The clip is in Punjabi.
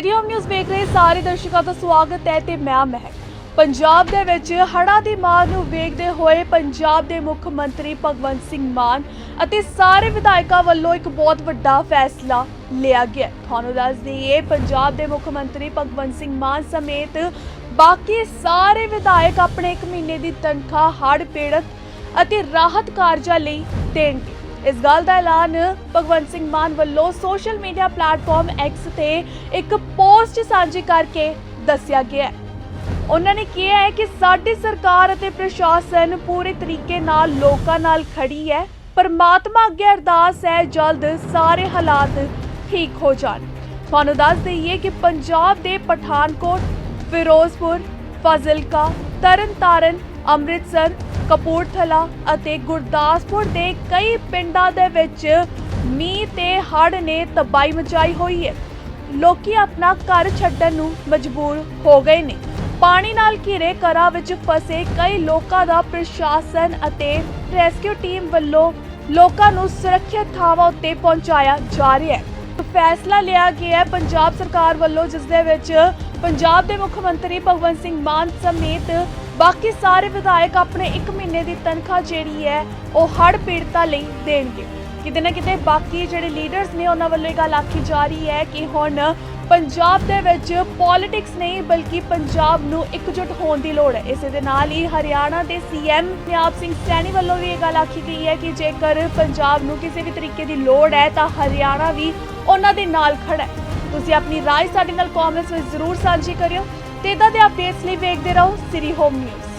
ਸਿਟੀ ਨਿਊਜ਼ ਵੇਖ ਰਹੇ ਸਾਰੇ ਦਰਸ਼ਕਾਂ ਦਾ ਸਵਾਗਤ ਹੈ ਤੇ ਮੈਂ ਮਹਿਕ। ਪੰਜਾਬ ਦੇ ਵਿੱਚ ਹੜ੍ਹਾਂ ਦੀ ਮਾਰ ਨੂੰ ਵੇਖਦੇ ਹੋਏ ਪੰਜਾਬ ਦੇ ਮੁੱਖ ਮੰਤਰੀ ਭਗਵੰਤ ਸਿੰਘ ਮਾਨ ਅਤੇ ਸਾਰੇ ਵਿਧਾਇਕਾਂ ਵੱਲੋਂ ਇੱਕ ਬਹੁਤ ਵੱਡਾ ਫੈਸਲਾ ਲਿਆ ਗਿਆ ਤੁਹਾਨੂੰ ਦੱਸ ਦਈਏ, ਪੰਜਾਬ ਦੇ ਮੁੱਖ ਮੰਤਰੀ ਭਗਵੰਤ ਸਿੰਘ ਮਾਨ ਸਮੇਤ ਬਾਕੀ ਸਾਰੇ ਵਿਧਾਇਕ ਆਪਣੇ 1 ਮਹੀਨੇ ਦੀ ਤਨਖਾਹ, ਹੜ੍ਹ ਪੀੜਤ ਅਤੇ ਰਾਹਤ ਕਾਰਜਾਂ ਲਈ ਦੇਣਗੇ। ਇਸ ਗੱਲ ਦਾ ਐਲਾਨ ਭਗਵੰਤ ਸਿੰਘ ਮਾਨ ਵੱਲੋਂ ਸੋਸ਼ਲ ਮੀਡੀਆ ਪਲੇਟਫਾਰਮ X ਤੇ ਇੱਕ ਪੋਸਟ ਸਾਂਝੀ ਕਰਕੇ ਦੱਸਿਆ ਗਿਆ ਹੈ। ਉਹਨਾਂ ਨੇ ਕਿਹਾ ਹੈ ਕਿ ਸਾਡੀ ਸਰਕਾਰ ਅਤੇ ਪ੍ਰਸ਼ਾਸਨ ਪੂਰੇ ਤਰੀਕੇ ਨਾਲ ਲੋਕਾਂ ਨਾਲ ਖੜੀ ਹੈ। ਪਰਮਾਤਮਾ ਅੱਗੇ ਅਰਦਾਸ ਹੈ, ਜਲਦ ਸਾਰੇ ਹਾਲਾਤ ਠੀਕ ਹੋ ਜਾਣ। ਤੁਹਾਨੂੰ ਦੱਸ ਦਈਏ ਕਿ ਪੰਜਾਬ ਦੇ ਪਠਾਨਕੋਟ, ਫਿਰੋਜ਼ਪੁਰ, ਫਾਜ਼ਿਲਕਾ, ਤਰਨਤਾਰਨ ਅੰਮ੍ਰਿਤਸਰ, ਕਪੂਰਥਲਾ ਅਤੇ ਗੁਰਦਾਸਪੁਰ ਦੇ ਕਈ ਪਿੰਡਾਂ ਦੇ ਵਿੱਚ ਮੀਂਹ ਤੇ ਹੜ੍ਹ ਨੇ ਤਬਾਹੀ ਮਚਾਈ ਹੋਈ ਹੈ। ਲੋਕੀ ਆਪਣਾ ਘਰ ਛੱਡਣ ਨੂੰ ਮਜਬੂਰ ਹੋ ਗਏ ਨੇ। ਪਾਣੀ ਨਾਲ ਘਿਰੇ ਘਰਾਂ ਵਿੱਚ ਫਸੇ ਕਈ ਲੋਕਾਂ ਦਾ ਪ੍ਰਸ਼ਾਸਨ ਅਤੇ ਰੈਸਕਿਊ ਟੀਮ ਵੱਲੋਂ ਲੋਕਾਂ ਨੂੰ ਸੁਰੱਖਿਅਤ ਥਾਵਾਂ ਉੱਤੇ ਪਹੁੰਚਾਇਆ ਜਾ ਰਿਹਾ ਹੈ। ਫੈਸਲਾ ਲਿਆ ਗਿਆ ਹੈ। ਪੰਜਾਬ ਸਰਕਾਰ ਵੱਲੋਂ ਜਿਸ ਦੇ ਵਿੱਚ ਪੰਜਾਬ ਦੇ ਮੁੱਖ ਮੰਤਰੀ ਭਗਵੰਤ ਸਿੰਘ ਮਾਨ ਸਮੇਤ ਬਾਕੀ ਸਾਰੇ ਵਿਧਾਇਕ ਆਪਣੇ 1 ਮਹੀਨੇ ਦੀ ਤਨਖਾਹ ਜਿਹੜੀ ਹੈ, ਉਹ ਹੜ੍ਹ ਪੀੜਤਾ ਲਈ ਦੇਣਗੇ। ਕਿਤੇ ਨਾ ਕਿਤੇ ਬਾਕੀ ਜਿਹੜੇ ਲੀਡਰਸ ਨੇ ਉਹਨਾਂ ਵੱਲੋਂ ਇਹ ਗੱਲ ਆਖੀ ਜਾ ਰਹੀ ਹੈ ਕਿ ਹੁਣ ਪੰਜਾਬ ਦੇ ਵਿੱਚ ਪੋਲਿਟਿਕਸ ਨਹੀਂ, ਬਲਕਿ ਪੰਜਾਬ ਨੂੰ ਇਕਜੁੱਟ ਹੋਣ ਦੀ ਲੋੜ ਹੈ। ਇਸੇ ਦੇ ਨਾਲ ਹੀ ਹਰਿਆਣਾ ਦੇ ਸੀਐਮ ਨਿਆਬ ਸਿੰਘ ਸੈਣੀ ਵੱਲੋਂ ਵੀ ਇਹ ਗੱਲ ਆਖੀ ਗਈ ਹੈ ਕਿ ਜੇਕਰ ਪੰਜਾਬ ਨੂੰ ਕਿਸੇ ਵੀ ਤਰੀਕੇ ਦੀ ਲੋੜ ਹੈ, ਤਾਂ ਹਰਿਆਣਾ ਵੀ ਉਹਨਾਂ ਦੇ ਨਾਲ ਖੜਾ ਹੈ। ਤੁਸੀਂ ਆਪਣੀ ਰਾਏ ਸਾਡੇ ਨਾਲ ਕਮੈਂਟਸ ਵਿੱਚ ਜ਼ਰੂਰ ਸਾਂਝੀ ਕਰਿਓ ਤੇ ਇਦਾਂ ਦੇ ਅਪਡੇਟਸ ਲਈ ਵੇਖਦੇ ਰਹੋ ਸ੍ਰੀ ਹੋਮ ਨਿਊਜ਼